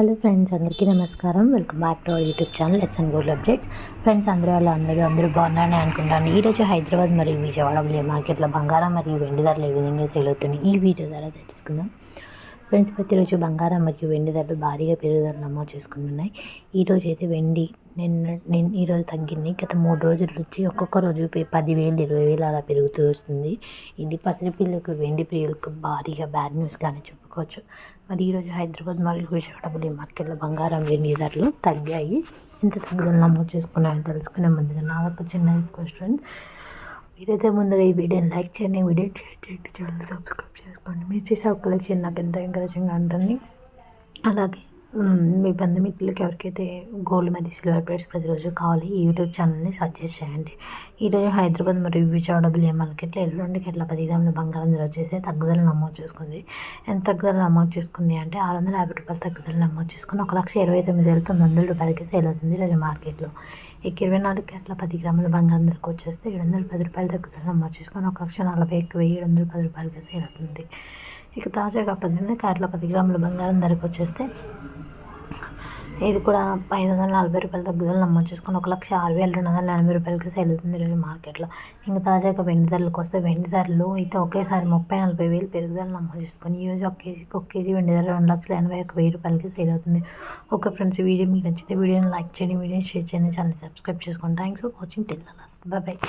Hello friends అందరికీ నమస్కారం. Welcome back to our YouTube channel SN gold updates. Friends అందరూ వాళ్ళు అందరూ అందరూ బాగున్నారని అనుకుంటాను. ఈరోజు హైదరాబాద్ మరియు విజయవాడ బ్లే మార్కెట్లో బంగారం మరియు వెండి ధరలు ఏ విధంగా సేల్ అవుతున్నాయి? ఈ వీడియో ద్వారా తెలుసుకుందాం. ఫ్రెండ్స్ ప్రతిరోజు బంగారం మరియు వెండి ధరలు భారీగా పెరుగుదల నమోదు చేసుకుంటున్నాయి. ఈరోజు అయితే వెండి నిన్న నేను ఈరోజు తగ్గింది. గత మూడు రోజుల నుంచి ఒక్కొక్క రోజు పదివేలు ఇరవై వేలు అలా పెరుగుతూ వస్తుంది. ఇది పసిడి పిల్లలకు వెండి ప్రియులకు భారీగా బ్యాడ్ న్యూస్గానే చెప్పుకోవచ్చు. మరి ఈరోజు హైదరాబాద్ మరియు విశాఖపట్నం మార్కెట్లో బంగారం వెండి ధరలు తగ్గాయి. ఎంత తగ్గుదల నమోదు చేసుకున్నాయో తెలుసుకునే ముందుగా నాలుగు చిన్న క్వశ్చన్. మీరైతే ముందుగా ఈ వీడియోని లైక్ చేయండి. వీడియో షేర్ చేయండి. ఛానల్ సబ్స్క్రైబ్ చేసుకోండి. మీరు చేసే ఒక కలెక్షన్ నాకు ఎంతో ఎంకరేజింగ్గా ఉంటుంది. అలాగే మీ బంధుమిత్రులకి ఎవరికైతే గోల్డ్ మరియు సిల్వర్ ప్లేట్స్ ప్రతిరోజు కావాలి ఈ యూట్యూబ్ ఛానల్ని సజెస్ట్ చేయండి. ఈరోజు హైదరాబాద్ మరియు విజయవాడ బిలియం మార్కెట్లో ఎల్లుండి గట్ల పది గ్రాముల బంగారం ధర వచ్చేసి తగ్గుదల నమోదు చేసుకుంది. ఎంత తగ్గుదల నమోదు చేసుకుంది అంటే ఆరు వందల యాభై రూపాయలు తగ్గుదల నమోదు చేసుకుని ఒక లక్ష ఇరవై తొమ్మిది వేల తొమ్మిది వందల రూపాయలకి సేల్ అవుతుంది ఈరోజు మార్కెట్లో. ఇక ఇరవై నాలుగు గట్ల పది గ్రాముల బంగారం ధరకు వచ్చేస్తే ఏడు వందల పది రూపాయలు తగ్గుదల నమోదు చేసుకొని ఒక లక్ష నలభై ఎక్కువ ఏడు వందల పది రూపాయలకి సేల్ అవుతుంది. ఇక తాజాగా పద్దెనిమిది క్యారెట్ల పది గ్రాముల బంగారం ధరకు వచ్చేస్తే ఇది కూడా ఐదు వందల నలభై రూపాయల తగ్గుదల నమోదు చేసుకొని ఒక లక్ష ఆరు వేల రెండు వందల ఎనభై రూపాయలకి సేల్ అవుతుంది ఈరోజు మార్కెట్లో. ఇంకా తాజాగా వెండి ధరలకు వస్తే వెండి ధరలు అయితే ఒకేసారి ముప్పై నలభై వేలు పెరుగుదల నమోదు చేసుకొని ఈరోజు ఒక కేజీకి ఒక కేజీ వెండి ధర రెండు లక్షల ఎనభై ఒక వెయ్యి రూపాయలకి సేల్ అవుతుంది. ఓకే ఫ్రెండ్స్ వీడియో మీకు నచ్చితే వీడియోని లైక్ చేయండి వీడియోని షేర్ చేయండి ఛానల్ సబ్స్క్రైబ్ చేసుకోండి thanks for watching tell bye